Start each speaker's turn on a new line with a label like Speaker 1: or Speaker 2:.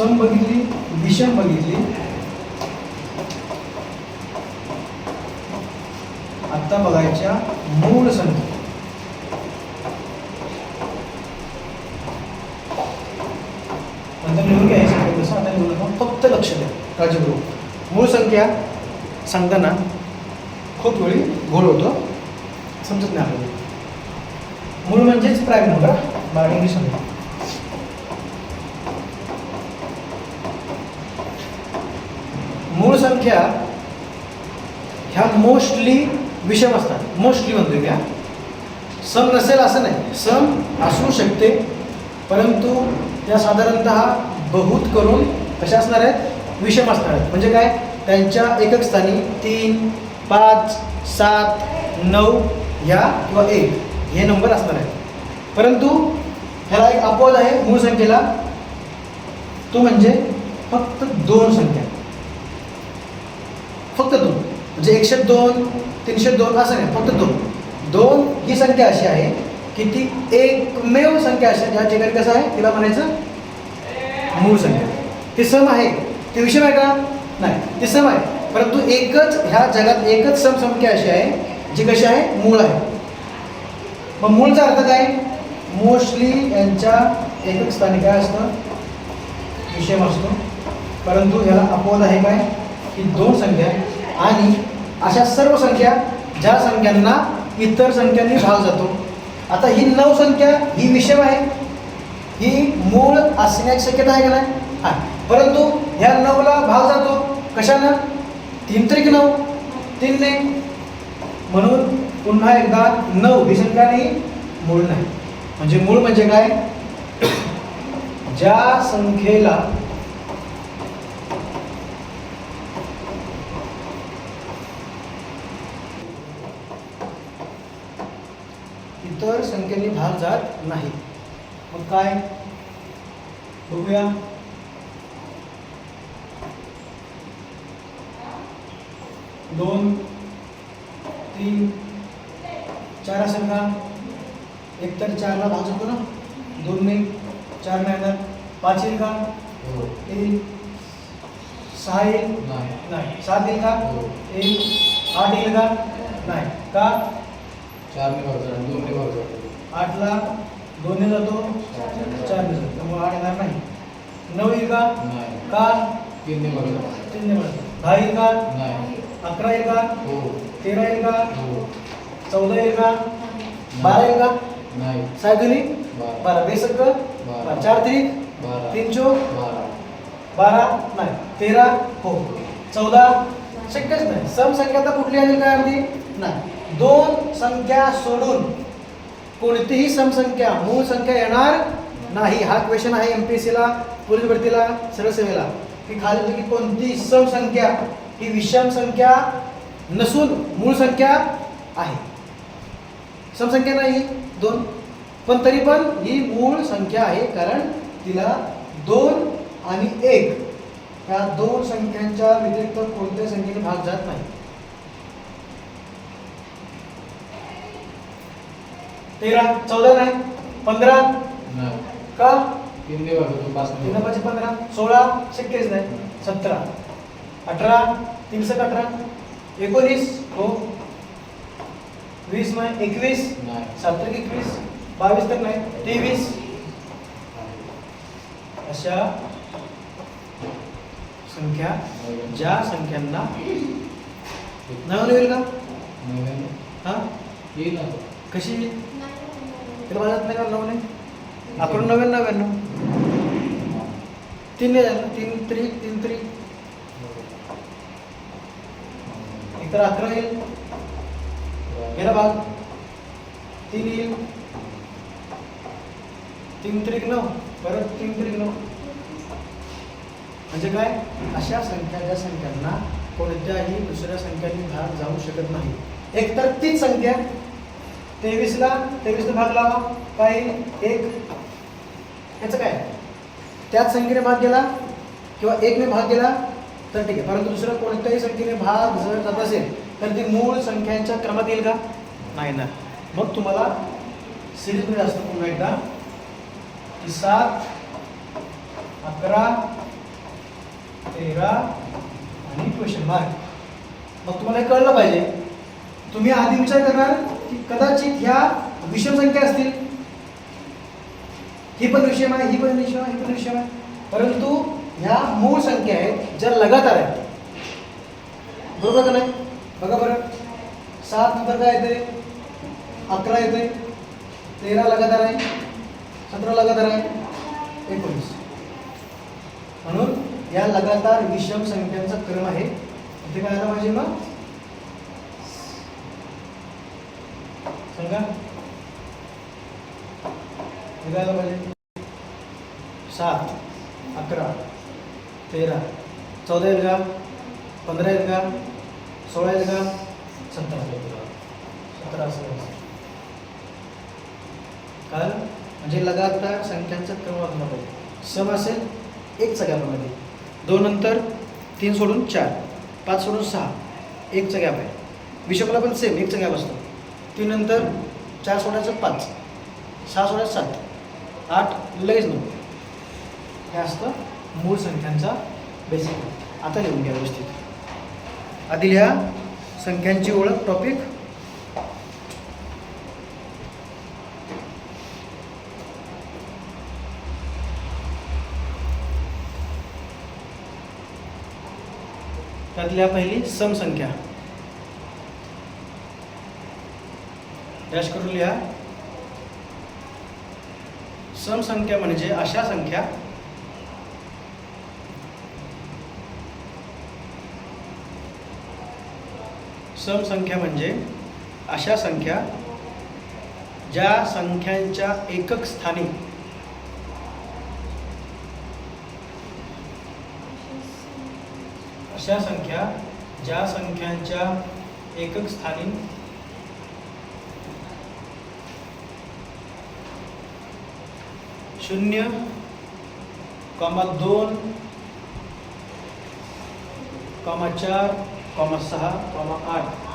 Speaker 1: सम बघितली विषम बघितली. आता बघायच्या मूळ संख्या नंतर लिहून घ्यायचं तसं आता फक्त लक्ष द्या काळजीपूर्वक. मूळ संख्या सांगताना खूप वेळी घोळ होतो समजत नाही आपल्याला. मूळ म्हणजेच प्राईम नंबर बारा इंग्लिश मूळ संख्या ह्या मोस्टली विषम असतात. मोस्टली म्हणतो मी हा. सम नसेल असं नाही. सम असू शकते परंतु त्या साधारणत बहुत करून कशा असणार आहेत? विषम असणार आहेत. म्हणजे काय? त्यांच्या एकक स्थानी तीन पाच सात नऊ ह्या किंवा एक हे नंबर असणार आहेत. परंतु ह्याला एक अपवाद आहे मूळ संख्येला. तो म्हणजे फक्त दोन संख्या. फक्त दोन. म्हणजे एकशे दोन तीनशे दोन असं नाही फक्त दोन. दोन ही संख्या अशी आहे की ती एकमेव संख्या अशी आहे, ज्या ठिकाणी कसं आहे तिला म्हणायचं मूळ संख्या. ती सम आहे. ती विषम आहे का नाही. ती सम आहे. परंतु एकच ह्या जगात एकच सम संख्या अशी आहे जी कशी आहे? मूळ आहे. मग मूळचा अर्थ काय? मोस्टली यांच्या एकक स्थानी काय असतं विषम असतो. परंतु ह्याला अपवाद आहे काय? ही दोन संख्या आणि अशा सर्व संख्या ज्या संख्यांना इतर संख्यांनी भाग जातो. आता ही नऊ संख्या ही विषम आहे. ही मूळ असण्याची शक्यता आहे का नाही? हा. परंतु ह्या नऊला भाग जातो. कशानं? तीन त्रिक नऊ तीनने म्हणून पुन्हा एकदा नऊ ही संख्या नाही मूळ नाही. म्हणजे मूळ म्हणजे काय? ज्या संख्येला इतर संख्येने भाग जात नाही मग काय? बघूया. दोन तीन चार असेल का? एक तर चारला भाग जातो ना? दोन नाही चार नाही येणार पाच येईल का? येईल सहा येईल? नाही. सात येईल का? येईल आठ येईल का? नाही. का?
Speaker 2: चारने भाग जाणार दोनने भाग जाणार
Speaker 1: आठला दोनने जातो चारने जातो. त्यामुळे आठ येणार नाही. नऊ येईल का
Speaker 2: तीनने भाग जाणार
Speaker 1: तीनने मिळतो दहा का
Speaker 2: नाही.
Speaker 1: अकरा का
Speaker 2: हो.
Speaker 1: तेरा का
Speaker 2: हो.
Speaker 1: चौदा का बारा का
Speaker 2: नाही.
Speaker 1: साय दुनी
Speaker 2: बारा.
Speaker 1: बेसक
Speaker 2: बारा.
Speaker 1: चार
Speaker 2: बारा.
Speaker 1: तीन चोक?
Speaker 2: बारा.
Speaker 1: बारा? नाही. तेरा? हो. चौदा? शक्यच नाही. सम संख्या तर कुठली आली काय अगदी? नाही. दोन संख्या सोडून कोणतीही समसंख्या मूळ संख्या येणार नाही. हा क्वेश्चन आहे एम पी एस सीला पोलीस भरतीला सरसेवेला की खालीपैकी म्हणजे कोणती सम संख्या ही विषम संख्या नसून मूळ संख्या आहे. समसंख्या नाही दोन. पण तरी पण ही मूळ संख्या आहे कारण तिला दोन आणि एक. ह्या दोन संख्यांच्या व्यतिरिक्त कोणत्याही संख्येने भाग जात नाही. तेरा चौदा नाही पंधरा?
Speaker 2: नाही.
Speaker 1: का?
Speaker 2: पाच
Speaker 1: तीन पाचशे पंधरा? सोळा? शक्यच नाही. सतरा. अठरा? तीनशे अठरा? एकोणीस? हो. वीस नाही. एकवीस?
Speaker 2: नाही.
Speaker 1: सात त्रिक एकवीस. बावीस तर नाही. तेवीस. अशा संख्या ज्या संख्यांना नवीन होईल का? हा?
Speaker 2: येईल ना
Speaker 1: कशी त्याला बाजारात नाही का नऊ नाही आपण नव्याण्णव नव्याण्णव. तीन नाही झालं तीन त्री तीन त्री. इतर अकरा येईल. गेला भाग. तीन येईल. तीन त्रिक नऊ. परत तीन त्रिक नऊ. म्हणजे काय? अशा संख्या ज्या संख्यांना कोणत्याही दुसऱ्या संख्यांनी भाग जाऊ शकत नाही. एक तर तीच संख्या. तेवीसला तेवीसला भाग लावा. काय एक. याचं काय? त्याच संख्येने भाग गेला किंवा एकने भाग गेला तर ठीक आहे. परंतु दुसऱ्या कोणत्याही संख्येने भाग जर जात असेल तर ती मूळ संख्यांच्या क्रमात येईल का? नाही ना. मग तुम्हाला सिरीजमध्ये असतं पुन्हा एकदा. की सात अकरा तेरा आणि क्वेश्चन मार्क मग तुम्हाला हे कळलं पाहिजे. तुम्ही आधी विचार करणार की कदाचित ह्या विषम संख्या असतील. ही पण विषम आहे ही पण विषम आहे ही पण विषम आहे. परंतु ह्या मूळ संख्या आहेत ज्या लगातार आहेत. बरोबर का नाही? बघा बरं. सात नंतर काय येते अकरा येते तेरा लगातार आहे. सतरा लगातार आहे. एकोणीस. म्हणून या लगातार विषम संख्यांचा क्रम आहे. ते काय आलं पाहिजे मग? सांगा. निघायला पाहिजे. सात अकरा तेरा चौदा येईल का? पंधरा येईल का? सोळा येईल का? सतरा येईल का? सतरा सोळा कारण म्हणजे लगातार संख्यांचा क्रम वाचला पाहिजे सम असेल एक गॅपमध्ये दोन नंतर तीन सोडून चार. पाच सोडून सहा. एकचा गॅप आहे विषमला पण सेम एकचा गॅप असतो तीन नंतर चार सोडायचं पाच सहा सोडायचं सात आठ लगेच नऊ. हे असतं मूळ संख्यांचा बेसिक आता लिहून घ्या व्यवस्थित. आधी लिहा संख्यांची ओळख टॉपिक त्यातल्या पहिली समसंख्या. डॅश करून लिहा. समसंख्या म्हणजे अशा संख्या. समसंख्या म्हणजे अशा संख्या ज्या संख्यांच्या एकक स्थानी. अशा संख्या ज्या संख्यांच्या एकक स्थानी. शून्य कॉमा दोन कॉमा चार कॉमा सहा कॉमा आठ.